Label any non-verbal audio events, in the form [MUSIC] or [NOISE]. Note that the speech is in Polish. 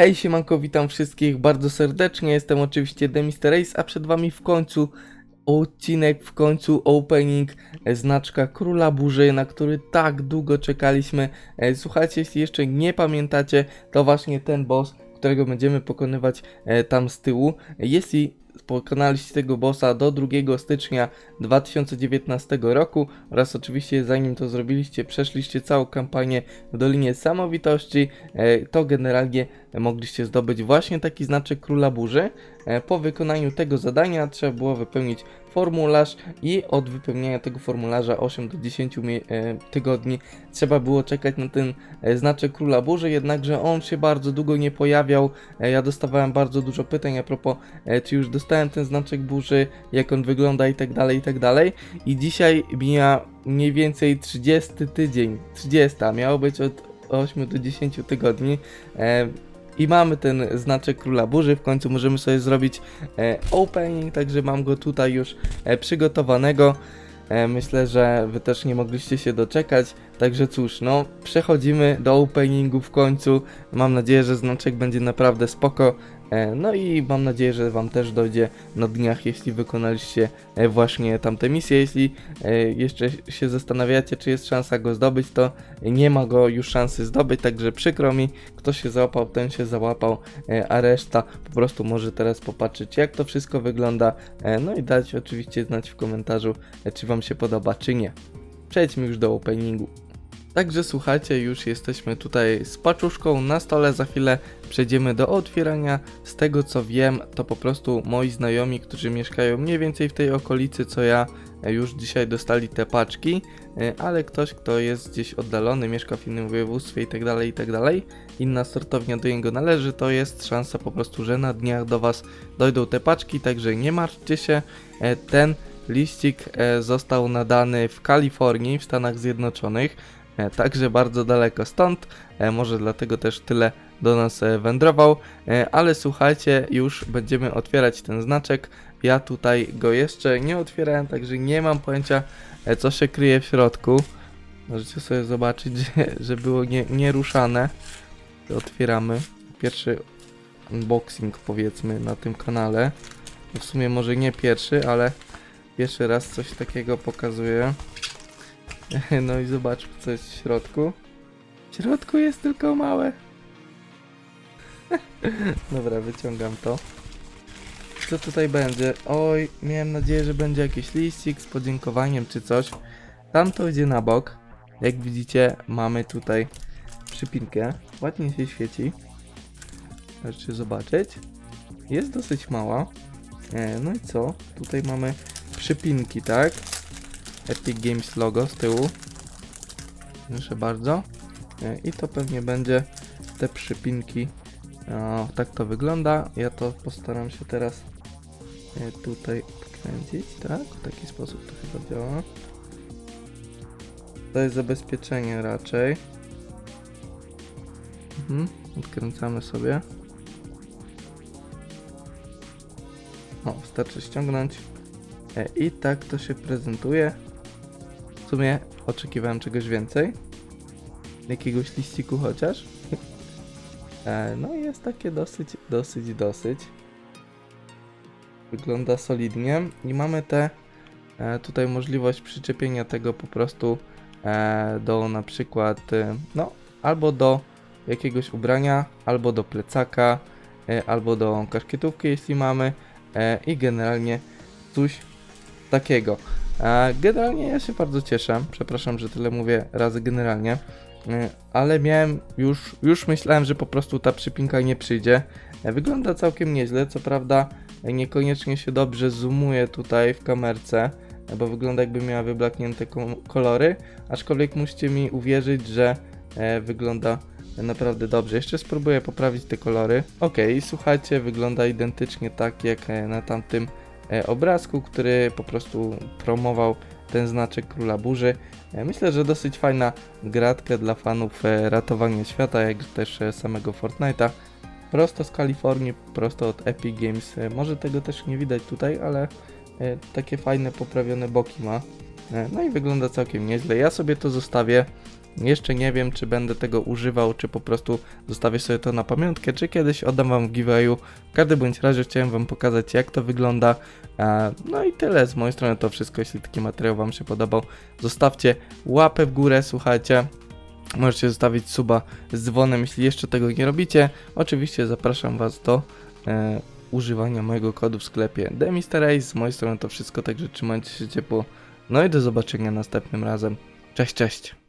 Hej siemanko, witam wszystkich bardzo serdecznie, jestem oczywiście Demister Race, a przed wami w końcu odcinek, w końcu opening e, znaczka Króla Burzy, na który tak długo czekaliśmy. E, Słuchajcie, jeśli jeszcze nie pamiętacie, to właśnie ten boss, którego będziemy pokonywać e, tam z tyłu. Jeśli pokonaliście tego bossa do 2 stycznia 2019 roku oraz oczywiście zanim to zrobiliście, przeszliście całą kampanię w Dolinie Samowitości, e, to generalnie mogliście zdobyć właśnie taki znaczek Króla Burzy. E, Po wykonaniu tego zadania trzeba było wypełnić formularz i od wypełnienia tego formularza 8 do 10 mie- e, tygodni trzeba było czekać na ten e, znaczek Króla Burzy, jednakże on się bardzo długo nie pojawiał. E, Ja dostawałem bardzo dużo pytań a propos, czy już dostałem ten znaczek burzy, jak on wygląda i tak dalej, i tak dalej. I dzisiaj mija mniej więcej 30 tydzień, 30, a miało być od 8 do 10 tygodni. I mamy ten znaczek Króla Burzy, w końcu możemy sobie zrobić e, opening, także mam go tutaj już e, przygotowanego. E, myślę, że wy też nie mogliście się doczekać, także cóż, no przechodzimy do openingu w końcu. Mam nadzieję, że znaczek będzie naprawdę spoko. E, no i mam nadzieję, że wam też dojdzie na dniach, jeśli wykonaliście e, właśnie tamte misje. Jeśli e, jeszcze się zastanawiacie, czy jest szansa go zdobyć, to nie ma go już szansy zdobyć, także przykro mi, kto się załapał, ten się załapał, a reszta po prostu może teraz popatrzeć, jak to wszystko wygląda, no i dać oczywiście znać w komentarzu, czy Wam się podoba, czy nie. Przejdźmy już do openingu. Także słuchajcie, już jesteśmy tutaj z paczuszką na stole, za chwilę przejdziemy do otwierania. Z tego co wiem, to po prostu moi znajomi, którzy mieszkają mniej więcej w tej okolicy co ja, e, już dzisiaj dostali te paczki, e, ale ktoś, kto jest gdzieś oddalony, mieszka w innym województwie i tak dalej, i tak inna sortownia do niego należy, to jest szansa po prostu, że na dniach do Was dojdą te paczki, także nie martwcie się, e, ten liścik e, został nadany w Kalifornii, w Stanach Zjednoczonych, e, także bardzo daleko stąd, e, może dlatego też tyle do nas wędrował, ale słuchajcie, już będziemy otwierać ten znaczek, ja tutaj go jeszcze nie otwierałem, także nie mam pojęcia co się kryje w środku. Możecie sobie zobaczyć, [LAUGHS] że, było nie, nieruszane. Otwieramy. Pierwszy unboxing powiedzmy na tym kanale. W sumie może nie pierwszy, ale pierwszy raz coś takiego pokazuję. [LAUGHS] No i zobaczmy co jest w środku. W środku jest tylko małe. [LAUGHS] Dobra, wyciągam to. Co tutaj będzie? Oj, miałem nadzieję, że będzie jakiś liścik z podziękowaniem czy coś. Tam to idzie na bok. Jak widzicie, mamy tutaj przypinkę. Ładnie się świeci. Możecie zobaczyć. Jest dosyć mała. E, no i co? Tutaj mamy przypinki, tak? Epic Games logo z tyłu. Proszę bardzo. E, I to pewnie będzie te przypinki. O, tak to wygląda. Ja to postaram się teraz e, tutaj podkręcić, tak? W taki sposób to chyba działa. To jest zabezpieczenie raczej. Mhm, odkręcamy sobie. O, wystarczy ściągnąć. E, I tak to się prezentuje. W sumie oczekiwałem czegoś więcej. Jakiegoś liściku chociaż. [LAUGHS] E, No jest takie dosyć, dosyć, dosyć. Wygląda solidnie. I mamy te e, tutaj możliwość przyczepienia tego po prostu do na przykład, no, albo do jakiegoś ubrania, albo do plecaka, albo do kaszkietówki, jeśli mamy. I generalnie coś takiego. Generalnie ja się bardzo cieszę. Przepraszam, że tyle mówię razy generalnie. E, Ale miałem już, już myślałem, że po prostu ta przypinka nie przyjdzie. E, Wygląda całkiem nieźle, co prawda e, niekoniecznie się dobrze zoomuje tutaj w kamerce, e, bo wygląda jakby miała wyblaknięte ko- kolory, aczkolwiek musicie mi uwierzyć, że wygląda naprawdę dobrze. Jeszcze spróbuję poprawić te kolory. Ok, słuchajcie, wygląda identycznie tak jak na tamtym obrazku, który po prostu promował ten znaczek Króla Burzy. E, Myślę, że dosyć fajna gratka dla fanów e, ratowania świata, jak też e, samego Fortnite'a. Prosto z Kalifornii, prosto od Epic Games. E, Może tego też nie widać tutaj, ale e, takie fajne, poprawione boki ma. E, No i wygląda całkiem nieźle. Ja sobie to zostawię. Jeszcze nie wiem, czy będę tego używał, czy po prostu zostawię sobie to na pamiątkę, czy kiedyś oddam wam w giveawayu. W każdym bądź razie chciałem wam pokazać, jak to wygląda. E, No i tyle z mojej strony to wszystko. Jeśli taki materiał wam się podobał, zostawcie łapę w górę, słuchajcie. Możecie zostawić suba z dzwonem, jeśli jeszcze tego nie robicie. Oczywiście zapraszam was do e, używania mojego kodu w sklepie TheMrAce. Z mojej strony to wszystko, także trzymajcie się ciepło. No i do zobaczenia następnym razem. Cześć, cześć.